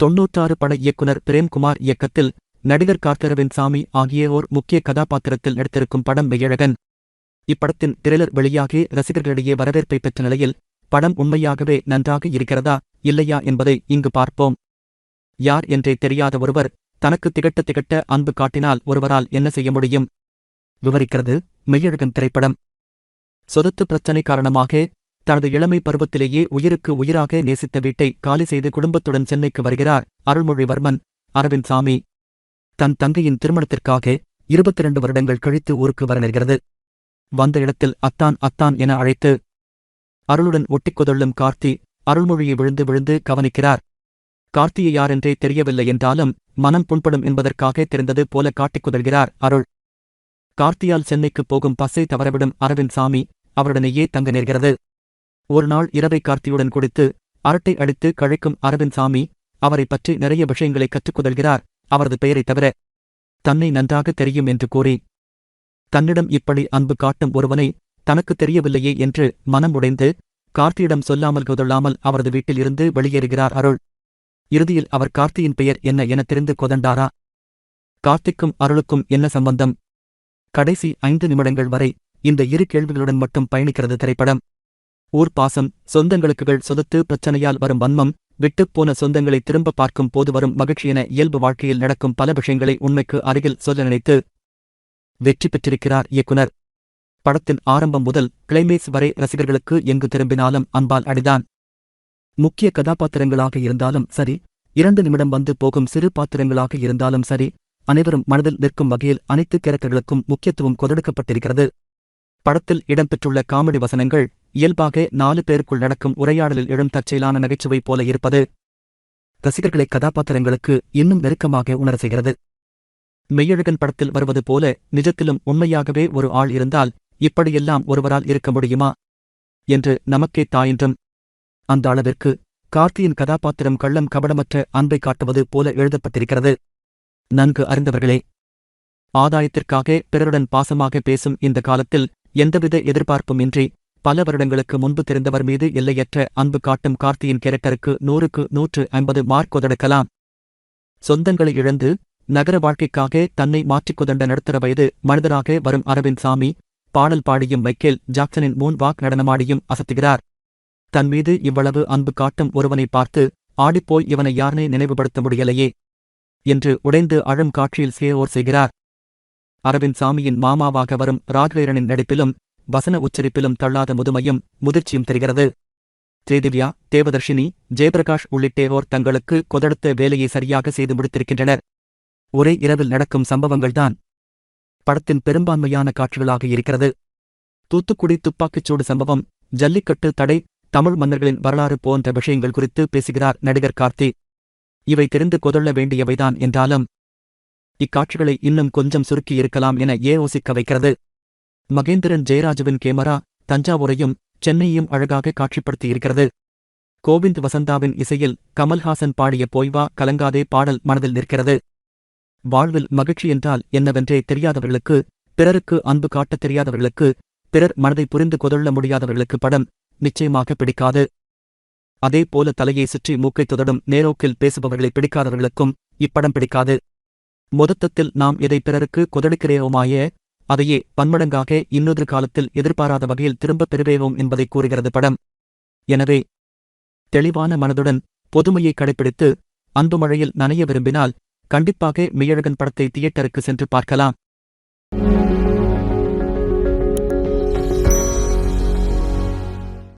தொன்னூற்றாறு பட இயக்குனர் பிரேம்குமார் இயக்கத்தில் நடிகர் கார்த்தரவின் சாமி ஆகியோர் முக்கிய கதாபாத்திரத்தில் நடித்திருக்கும் படம் மெய்யழகன். இப்படத்தின் திரைலர் வெளியாகி ரசிகர்களிடையே வரவேற்பை பெற்ற நிலையில் படம் உண்மையாகவே நன்றாக இருக்கிறதா இல்லையா என்பதை இங்கு பார்ப்போம். யார் என்றே தெரியாத ஒருவர் தனக்கு திகட்ட திகட்ட அன்பு காட்டினால் ஒருவரால் என்ன செய்ய முடியும்? விவரிக்கிறது மெய்யழகன் திரைப்படம். சொதத்து பிரச்சினை காரணமாக தனது இளமை பருவத்திலேயே உயிருக்கு உயிராக நேசித்த வீட்டை காலி செய்து குடும்பத்துடன் சென்னைக்கு வருகிறார் அருள்மொழிவர்மன். அரவிந்த் சாமி. தன் தங்கையின் திருமணத்திற்காக இருபத்தி இரண்டு வருடங்கள் கழித்து ஊருக்கு வர நேர்கிறது. வந்த இடத்தில் அத்தான் அத்தான் என அழைத்து அருளுடன் ஒட்டிக்கொதொள்ளும் கார்த்தி அருள்மொழியை விழுந்து விழுந்து கவனிக்கிறார். கார்த்தியை யாரென்றே தெரியவில்லை என்றாலும் மனம் புண்படும் என்பதற்காக தெரிந்தது போல காட்டிக்குதழ்கிறார் அருள். கார்த்தியால் சென்னைக்குப் போகும் பஸ்ஸை தவறவிடும் அரவிந்த் சாமி அவருடனேயே தங்க நேர்கிறது. ஒரு நாள் இரவை கார்த்தியுடன் குடித்து அரட்டை அடித்து கழைக்கும் அரவிந்த் சாமி அவரைப் பற்றி நிறைய விஷயங்களை கற்றுக்குதல்கிறார். அவரது பெயரைத் தவிர தன்னை நன்றாக தெரியும் என்று கூறி தன்னிடம் இப்படி அன்பு காட்டும் ஒருவனை தனக்கு தெரியவில்லையே என்று மனம் உடைந்து கார்த்தியிடம் சொல்லாமல் கொதொள்ளாமல் அவரது வீட்டில் இருந்து வெளியேறுகிறார் அருள். இறுதியில் அவர் கார்த்தியின் பெயர் என்ன என தெரிந்து கொதண்டாரா? கார்த்திக்கும் அருளுக்கும் என்ன சம்பந்தம்? கடைசி ஐந்து நிமிடங்கள் வரை இந்த இரு கேள்விகளுடன் மட்டும் பயணிக்கிறது திரைப்படம். ஊர் பாசம் சொந்தங்களுக்குகள் சொதத்து பிரச்சனையால் வரும் வன்மம் விட்டுப்போன சொந்தங்களை திரும்ப பார்க்கும் போது வரும் மகிழ்ச்சியென இயல்பு வாழ்க்கையில் நடக்கும் பல விஷயங்களை உண்மைக்கு அருகில் சொல்ல நினைத்து வெற்றி பெற்றிருக்கிறார் இயக்குனர். படத்தின் ஆரம்பம் முதல் கிளைமேஸ் வரை ரசிகர்களுக்கு எங்கு திரும்பினாலும் அன்பால் அடிதான். முக்கிய கதாபாத்திரங்களாக இருந்தாலும் சரி இரண்டு நிமிடம் வந்து போகும் சிறு பாத்திரங்களாக இருந்தாலும் சரி அனைவரும் மனதில் நிற்கும் வகையில் அனைத்து கேரக்டர்களுக்கும் முக்கியத்துவம் கொதடுக்கப்பட்டிருக்கிறது படத்தில் இடம்பெற்றுள்ள காமெடி வசனங்கள் இயல்பாக நாலு பேருக்குள் நடக்கும் உரையாடலில் எழும் தற்செயலான நகைச்சுவை போல இருப்பது ரசிகர்களை கதாபாத்திரங்களுக்கு இன்னும் நெருக்கமாக உணர செய்கிறது. மெய்யழகன் படத்தில் வருவது போல நிஜத்திலும் உண்மையாகவே ஒரு ஆள் இருந்தால் இப்படியெல்லாம் ஒருவரால் இருக்க முடியுமா? என்று நமக்கே தாயின்றும். அந்த அளவிற்கு கார்த்தியின் கதாபாத்திரம் கள்ளம் கபடமற்ற அன்பை காட்டுவது போல எழுதப்பட்டிருக்கிறது. நன்கு அறிந்தவர்களே ஆதாயத்திற்காக பிறருடன் பாசமாக பேசும் இந்த காலத்தில் எந்தவித எதிர்பார்ப்பும் இன்றி பல வருடங்களுக்கு முன்பு தெரிந்தவர் மீது எல்லையற்ற அன்பு காட்டும் கார்த்தியின் கேரக்டருக்கு நூறுக்கு நூற்று ஐம்பது மார்க் கொதடுக்கலாம் சொந்தங்களை இழந்து நகர வாழ்க்கைக்காக தன்னை மாற்றிக் கொதண்ட நடுத்தர வயது மனிதராக வரும் அரவிந்த் சாமி பாடல் பாடியும் மைக்கேல் ஜாக்சனின் மூன் வாக் நடனமாடியும் அசத்துகிறார். தன் மீது இவ்வளவு அன்பு காட்டும் ஒருவனை பார்த்து ஆடிப்போய் இவனை யாருனே நினைவுபடுத்த முடியலையே என்று உடைந்து அழும் காட்சியில் சேவோர் செய்கிறார். அரவிந்த் சாமியின் மாமாவாக வரும் ராஜ்வேரனின் நடிப்பிலும் வசன உச்சரிப்பிலும் தள்ளாத முதுமையும் முதிர்ச்சியும் தெரிகிறது. ஸ்ரீதிவ்யா தேவதர்ஷினி ஜெயபிரகாஷ் உள்ளிட்டேவோர் தங்களுக்கு கொதடுத்த வேலையை சரியாக செய்து முடித்திருக்கின்றனர். ஒரே இரவில் நடக்கும் சம்பவங்கள்தான் படத்தின் பெரும்பான்மையான காட்சிகளாக இருக்கிறது. தூத்துக்குடி துப்பாக்கிச்சூடு சம்பவம் ஜல்லிக்கட்டு தடை தமிழ் மன்னர்களின் வரலாறு போன்ற விஷயங்கள் குறித்து பேசுகிறார் நடிகர் கார்த்தி. இவை தெரிந்து கொதள்ள வேண்டியவைதான் என்றாலும் இக்காட்சிகளை இன்னும் கொஞ்சம் சுருக்கி இருக்கலாம் என யோசிக்க வைக்கிறது. மகேந்திரன் ஜெயராஜுவின் கேமரா தஞ்சாவூரையும் சென்னையும் அழகாக காட்சிப்படுத்தியிருக்கிறது. கோவிந்த் வசந்தாவின் இசையில் கமல்ஹாசன் பாடிய போய்வா கலங்காதே பாடல் மனதில் நிற்கிறது. வாழ்வில் மகிழ்ச்சி என்றால் என்னவென்றே தெரியாதவர்களுக்கு பிறருக்கு அன்பு காட்டத் தெரியாதவர்களுக்கு பிறர் மனதை புரிந்து கொதள்ள முடியாதவர்களுக்கு படம் நிச்சயமாக பிடிக்காது. அதே போல தலையை சுற்றி மூக்கை துதடும் நேரோக்கில் பேசுபவர்களை பிடிக்காதவர்களுக்கும் இப்படம் பிடிக்காது. மொதத்தத்தில் நாம் எதை பிறருக்கு கொதடுக்கிறேவோமாய அதையே பன்மடங்காக இன்னொரு காலத்தில் எதிர்பாராத வகையில் திரும்பப் பெறுவேவோம் என்பதை கூறுகிறது படம். எனவே தெளிவான மனதுடன் பொதுமையை கடைப்பிடித்து அன்பு மழையில் நனைய விரும்பினால் கண்டிப்பாக மியழகன் படத்தை தியேட்டருக்கு சென்று பார்க்கலாம்.